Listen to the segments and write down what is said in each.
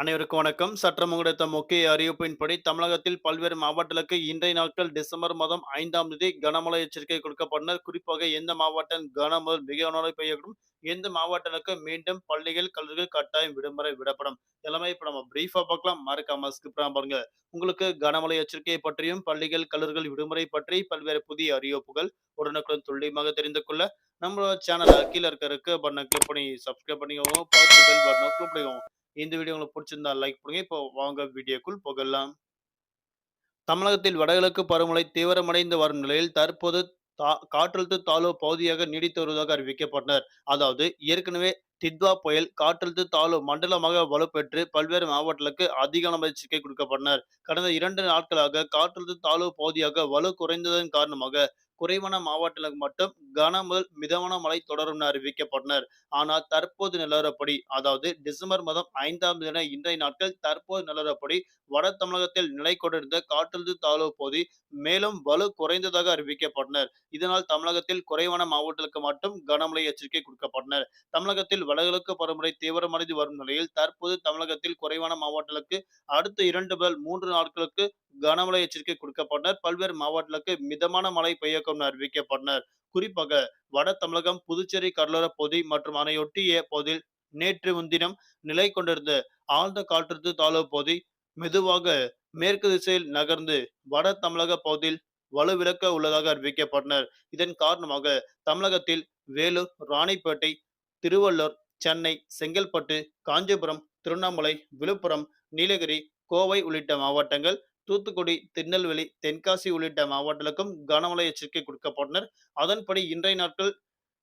அனைவருக்கும் வணக்கம். சற்றம் கிடைத்த முக்கிய அறிவிப்பின்படி தமிழகத்தில் பல்வேறு மாவட்டங்களுக்கு இன்றைய நாட்கள் டிசம்பர் மாதம் ஐந்தாம் தேதி கனமழை எச்சரிக்கை கொடுக்கப்பட்டனர். குறிப்பாக எந்த மாவட்டம் கனமுதல் மிக கனமழை பெய்யக்கூடும். எந்த மாவட்டங்களுக்கு மீண்டும் பள்ளிகள் கல்லூரிகள் கட்டாயம் விடுமுறை விடப்படும். எல்லாமே இப்ப நம்ம பிரீஃபா பார்க்கலாம். மறக்காம ஸ்கிப் பாருங்க. உங்களுக்கு கனமழை எச்சரிக்கை பற்றியும் பள்ளிகள் கல்லூரிகள் விடுமுறை பற்றி பல்வேறு புதிய அறிவிப்புகள் உடனுக்குடன் துல்லியமாக தெரிந்து கொள்ள நம்மளோட சேனல் கீழே இருக்க பண்ண பட்டனை கிளிக் பண்ணி சப்ஸ்கிரைப் பண்ணிக்கோங்க. பார்த்து பெல் பட்டனை கிளிக் பண்ணிக்கோங்க. இந்த வீடியோ உங்களுக்கு பிடிச்சிருந்தா லைக் பண்ணுங்க. இப்போ வாங்க வீடியோக்குள் போகலாம். தமிழகத்தில் வடகிழக்கு பருவமழை தீவிரமடைந்து வரும் நிலையில் தற்போது தா- காற்றழுத்த தாழ்வு பகுதியாக நீடித்து வருவதாக அறிவிக்கப்பட்டனர். அதாவது ஏற்கனவே தித்வா புயல் காற்றழுத்த தாழ்வு மண்டலமாக வலுப்பெற்று பல்வேறு மாவட்டங்களுக்கு அதிக எச்சரிக்கை கொடுக்கப்பட்டனர். கடந்த இரண்டு நாட்களாக காற்றழுத்த தாழ்வு பகுதியாக வலு குறைந்ததன் காரணமாக குறைவான மாவட்டங்களுக்கு மட்டும் கன முதல் மிதமான மழை தொடரும் என அறிவிக்கப்பட்டனர். ஆனால் தற்போது நிலவரப்படி அதாவது டிசம்பர் மாதம் ஐந்தாம் தின இன்றைய நாட்கள் தற்போது நிலவரப்படி வட தமிழகத்தில் நிலை கொண்டிருந்த காற்றழுத்த தாழ்வு பகுதி மேலும் வலு குறைந்ததாக அறிவிக்கப்பட்டனர். இதனால் தமிழகத்தில் குறைவான மாவட்டங்களுக்கு மட்டும் கனமழை எச்சரிக்கை கொடுக்கப்பட்டனர். தமிழகத்தில் வடகிழக்கு பருவமழை தீவிரமடைந்து வரும் நிலையில் தற்போது தமிழகத்தில் குறைவான மாவட்டங்களுக்கு அடுத்த இரண்டு முதல் மூன்று நாட்களுக்கு கனமழை எச்சரிக்கை கொடுக்கப்பட்டனர் பல்வேறு மாவட்டங்களுக்கு மிதமான மழை பெய்யக்கும் அறிவிக்கப்பட்டனர் குறிப்பாக வட தமிழகம் புதுச்சேரி கடலோர பகுதி மற்றும் அணையொட்டிய பகுதியில் நேற்று முன்தினம் நிலை கொண்டிருந்த ஆழ்ந்த காற்றழுத்த தாழ்வு பகுதி மெதுவாக மேற்கு திசையில் நகர்ந்து வட தமிழக பகுதியில் வலுவிழக்க உள்ளதாக அறிவிக்கப்பட்டனர். இதன் காரணமாக தமிழகத்தில் வேலூர் ராணிப்பேட்டை திருவள்ளூர் சென்னை செங்கல்பட்டு காஞ்சிபுரம் திருவண்ணாமலை விழுப்புரம் நீலகிரி கோவை உள்ளிட்ட மாவட்டங்கள் தூத்துக்குடி திருநெல்வேலி தென்காசி உள்ளிட்ட மாவட்டங்களுக்கும் கனமழை எச்சரிக்கை கொடுக்கப்பட்டனர் அதன்படி இன்றைய நாட்கள்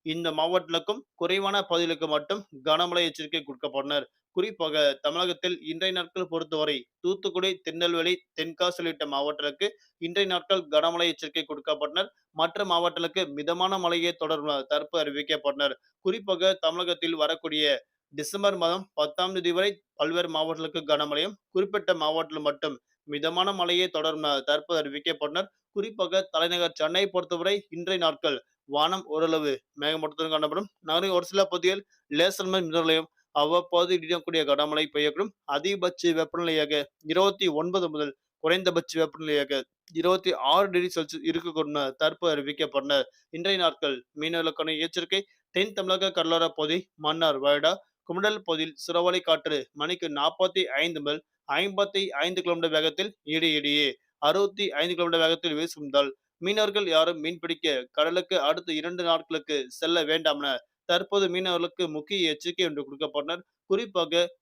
இந்த மாவட்டங்களுக்கும் குறைவான பகுதிகளுக்கு மட்டும் கனமழை எச்சரிக்கை கொடுக்கப்பட்டனர் குறிப்பாக தமிழகத்தில் இன்றைய நாட்கள் பொறுத்தவரை தூத்துக்குடி திருநெல்வேலி தென்காசி உள்ளிட்ட மாவட்டங்களுக்கு இன்றைய நாட்கள் கனமழை எச்சரிக்கை கொடுக்கப்பட்டனர் மற்ற மாவட்டங்களுக்கு மிதமான மழையை தொடர்ந்து என தற்போது அறிவிக்கப்பட்டனர் குறிப்பாக தமிழகத்தில் வரக்கூடிய டிசம்பர் மாதம் பத்தாம் தேதி வரை பல்வேறு மாவட்டங்களுக்கு கனமழையும் குறிப்பிட்ட மாவட்டத்தில் மட்டும் மிதமான மழையே தொடரும் தற்போது அறிவிக்கப்பட்டனர். குறிப்பாக தலைநகர் சென்னை பொறுத்தவரை இன்றைய நாட்கள் வானம் ஓரளவு மேகமூட்டத்துடன் காணப்படும். நகரின் ஒரு சில பகுதிகள் லேசர் மிதமலையும் அவ்வப்போது இடியக்கூடிய கனமழை பெய்யக்கூடும். அதிகபட்ச வெப்பநிலையாக இருபத்தி ஒன்பது முதல் குறைந்தபட்ச வெப்பநிலையாக இருபத்தி ஆறு டிகிரி செல்சியஸ் இருக்கக்கூடும் தற்போது அறிவிக்கப்பட்டன இன்றைய நாட்கள் மீனவர்களுக்கான எச்சரிக்கை. தென் தமிழக கடலோர பகுதி மன்னார் வயடா குமடல் பகுதியில் சுறவலை காற்று மணிக்கு நாற்பத்தி ஐந்து முதல் ஐம்பத்தி ஐந்து கிலோமீட்டர் வேகத்தில் இடி அறுபத்தி ஐந்து கிலோமீட்டர் வேகத்தில் வீசுவதால் மீனவர்கள் யாரும் மீன் பிடிக்க கடலுக்கு அடுத்த இரண்டு நாட்களுக்கு செல்ல வேண்டாம் என தற்போது மீனவர்களுக்கு முக்கிய எச்சரிக்கை ஒன்று கொடுக்கப்பட்டனர். குறிப்பாக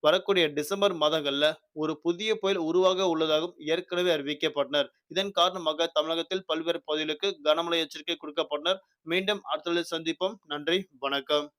வரக்கூடிய டிசம்பர் மாதங்கள்ல ஒரு புதிய புயல் உருவாக உள்ளதாகவும் ஏற்கனவே அறிவிக்கப்பட்டனர். இதன் காரணமாக தமிழகத்தில் பல்வேறு பகுதிகளுக்கு கனமழை எச்சரிக்கை கொடுக்கப்பட்டனர். மீண்டும் அடுத்த சந்திப்போம். நன்றி. வணக்கம்.